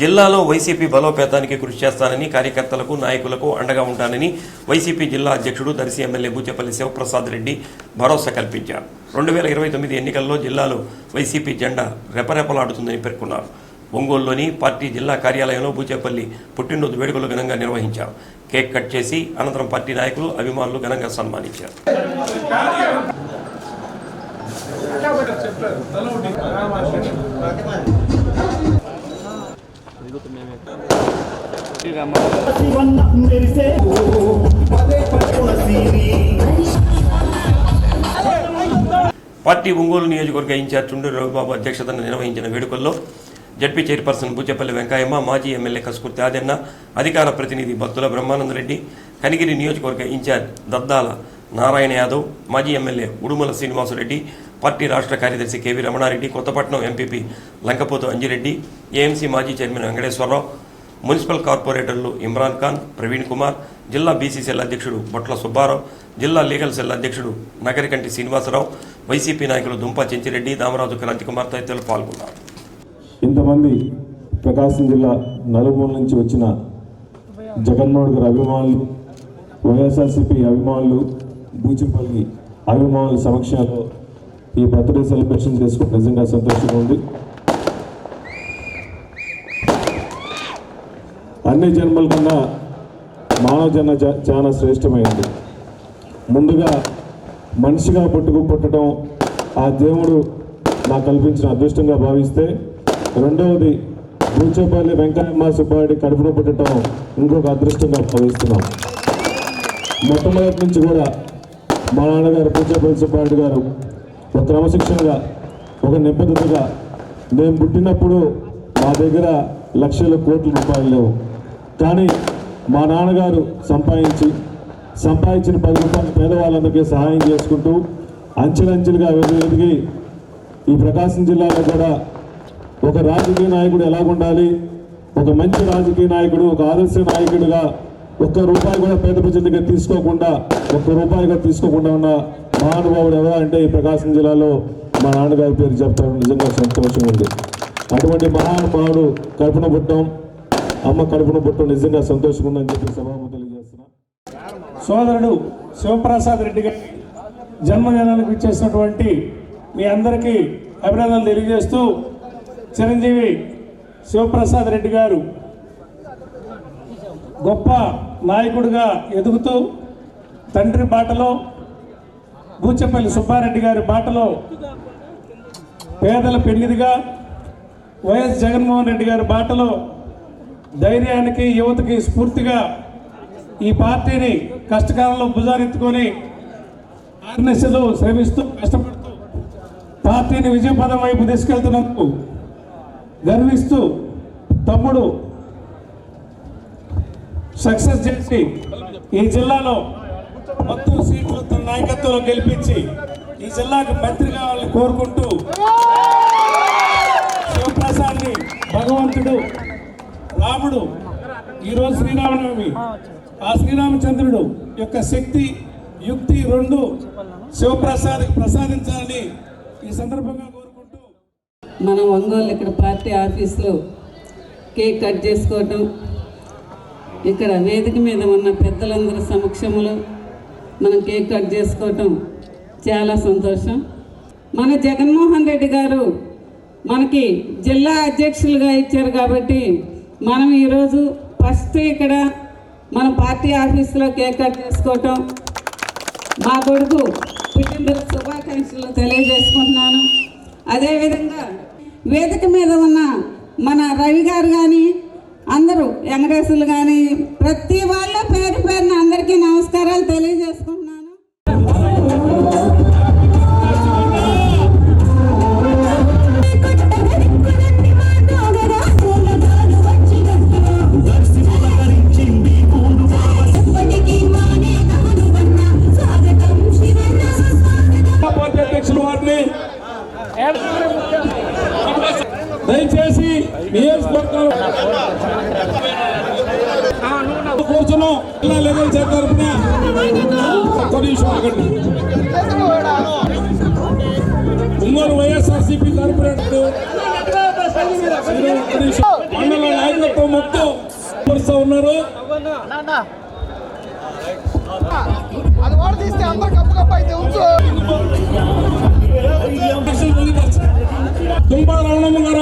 జిల్లాలో వైసీపీ బలోపేతానికి కృషి చేస్తానని కార్యకర్తలకు నాయకులకు అండగా ఉంటానని వైసీపీ జిల్లా అధ్యక్షుడు దర్శి ఎమ్మెల్యే బూచేపల్లి శివప్రసాద్ రెడ్డి భరోసా కల్పించారు. రెండు వేల ఇరవై తొమ్మిది ఎన్నికల్లో జిల్లాలో వైసీపీ జెండా రెపరెపలాడుతుందని పేర్కొన్నారు. ఒంగోలులోని పార్టీ జిల్లా కార్యాలయంలో బూచేపల్లి పుట్టినరోజు వేడుకలు ఘనంగా నిర్వహించారు. కేక్ కట్ చేసి అనంతరం పార్టీ నాయకులు అభిమానులు ఘనంగా సన్మానించారు. చెప్పారు. మెరిసే పదే పార్టీ ఒంగోలు నియోజకవర్గ ఇన్ఛార్జ్ చుండూరు రవిబాబు అధ్యక్షతన నిర్వహించిన వేడుకల్లో జడ్పీ చైర్పర్సన్ బుచ్చపల్లి వెంకయ్యమ్మ మాజీ ఎమ్మెల్యే కసుకుర్తి ఆదెన్న అధికార ప్రతినిధి భక్తుల బ్రహ్మానందరెడ్డి కనిగిరి నియోజకవర్గ ఇన్ఛార్జ్ దద్దాల నారాయణ యాదవ్ మాజీ ఎమ్మెల్యే ఉడుమల శ్రీనివాసరెడ్డి పార్టీ రాష్ట్ర కార్యదర్శి KV Ramanareddy Kothapatnam MPP Lankapothu Anjireddy AMC మాజీ చైర్మన్ వెంకటేశ్వరరావు మున్సిపల్ కార్పొరేటర్లు ఇమ్రాన్ ఖాన్ ప్రవీణ్ కుమార్ జిల్లా బీసీసీఎల్ అధ్యక్షుడు బొట్ల సుబ్బారావు జిల్లా లీగల్ సెల్ అధ్యక్షుడు నగరికంటి శ్రీనివాసరావు వైసీపీ నాయకులు దుంప చెంచిరెడ్డి దామరాజు క్రాంతి కుమార్ తదితరులు పాల్గొన్నారు. ఇంతమంది ప్రకాశం జిల్లా నలుమూల నుంచి వచ్చిన జగన్మోహన్ గారి అభిమానులు వైఎస్ఆర్సీపీ అభిమానులు బూచిపల్లి అభిమానుల సమక్షంలో ఈ బర్త్డే సెలబ్రేషన్ చేసుకుంటే నిజంగా సంతోషంగా ఉంది. అన్ని జన్మల కన్నా మానవ జన్మ చాలా శ్రేష్టమైంది. ముందుగా మనిషిగా పుట్టుకు పుట్టడం ఆ దేవుడు నాకు కల్పించిన అదృష్టంగా భావిస్తే రెండవది బూచేపల్లి వెంకయ్యమ్మ సుబ్బారెడ్డి కడుపులో పుట్టడం ఇంకొక అదృష్టంగా భావిస్తున్నాం. మొట్టమొదటి నుంచి కూడా మా నాన్నగారు బూచేపల్లి సుబ్బారెడ్డి గారు ఒక క్రమశిక్షణగా ఒక నిబద్ధతగా మేము పుట్టినప్పుడు మా దగ్గర లక్షల కోట్ల రూపాయలు లేవు. కానీ మా నాన్నగారు సంపాదించి సంపాదించిన పది రూపాయలు పేదవాళ్ళందరికీ సహాయం చేసుకుంటూ అంచెలంచెలుగా ఎదిగి ఎదిగి ఈ ప్రకాశం జిల్లాలో కూడా ఒక రాజకీయ నాయకుడు ఎలాగుండాలి ఒక మంచి రాజకీయ నాయకుడు ఒక ఆదర్శ నాయకుడిగా ఒక్క రూపాయి కూడా పేద ప్రజల దగ్గర తీసుకోకుండా ఒక్క రూపాయి కూడా తీసుకోకుండా ఉన్న మహానుభావుడు ఎవరా అంటే ఈ ప్రకాశం జిల్లాలో మా నాన్నగారి పేరు చెప్తాను. నిజంగా సంతోషం ఉంది. అటువంటి మహానుభావుడు కడుపున పుట్టడం అమ్మ కడుపున పుట్టడం నిజంగా సంతోషంగా ఉందని చెప్పి సభాము తెలియజేస్తున్నా. సోదరుడు శివప్రసాద్ రెడ్డి గారి జన్మదినానికి ఇచ్చేసినటువంటి మీ అందరికీ అభినందనలు తెలియజేస్తూ చిరంజీవి శివప్రసాద్ రెడ్డి గారు గొప్ప నాయకుడిగా ఎదుగుతూ తండ్రి బాటలో బూచెపల్లి సుబ్బారెడ్డి గారి బాటలో పేదల పెన్నిదిగా వైఎస్ జగన్మోహన్ రెడ్డి గారి బాటలో ధైర్యానికి యువతకి స్ఫూర్తిగా ఈ పార్టీని కష్టకాలంలో భుజారెత్తుకొని ఆర్నెస్లు శ్రమిస్తూ కష్టపడుతూ పార్టీని విజయపదం వైపు తీసుకెళ్తున్నందుకు గర్విస్తూ తమ్ముడు సక్సెస్ చేసి ఈ జిల్లాలో మొత్తం సీట్లు తన గెలిపించి ఈ జిల్లాకు మంత్రి కావాలని కోరుకుంటూ శివప్రసాద్ని భగవంతుడు రాముడు ఈరోజు శ్రీరామనవమి. ఆ శ్రీరామచంద్రుడు యొక్క శక్తి యుక్తి రెండు శివప్రసాద్కి ప్రసాదించాలని ఈ సందర్భంగా కోరుకుంటూ మనం ఒంగోలు ఇక్కడ పార్టీ ఆఫీస్లో కేక్ కట్ చేసుకోవటం ఇక్కడ వేదిక మీద ఉన్న పెద్దలందరి సమక్షంలో మనం కేక్ కట్ చేసుకోవటం చాలా సంతోషం. మన జగన్మోహన్ రెడ్డి గారు మనకి జిల్లా అధ్యక్షులుగా ఇచ్చారు కాబట్టి మనం ఈరోజు ఫస్ట్ ఇక్కడ మన పార్టీ ఆఫీస్లో కేక్ కట్ చేసుకోవటం. మా కొడుకు పుట్టినరోజు శుభాకాంక్షలు తెలియజేసుకుంటున్నాను. అదేవిధంగా వేదిక మీద ఉన్న మన రవి గారు కానీ అందరూ వెంకటేశ్వర్లు కానీ ప్రతి వాళ్ళు పేరు పేరున అందరికీ నమస్కారాలు తెలియజేసుకుంటున్నాను. దయచేసి నియోజకవర్గం కూర్చున్నాం. చేత తరపున ఒక్క నిమిషం ఆగండి. ఒంగోలు వైఎస్ఆర్సీపీ తరపున మండల నాయకులు చేస్తా ఉన్నారు. అది వాడు తీస్తే అందరు కప్పు కప్పు అయితే ఉంచు. ತುಂಬಾ ರಾವಣ ಮುಂಗಾರ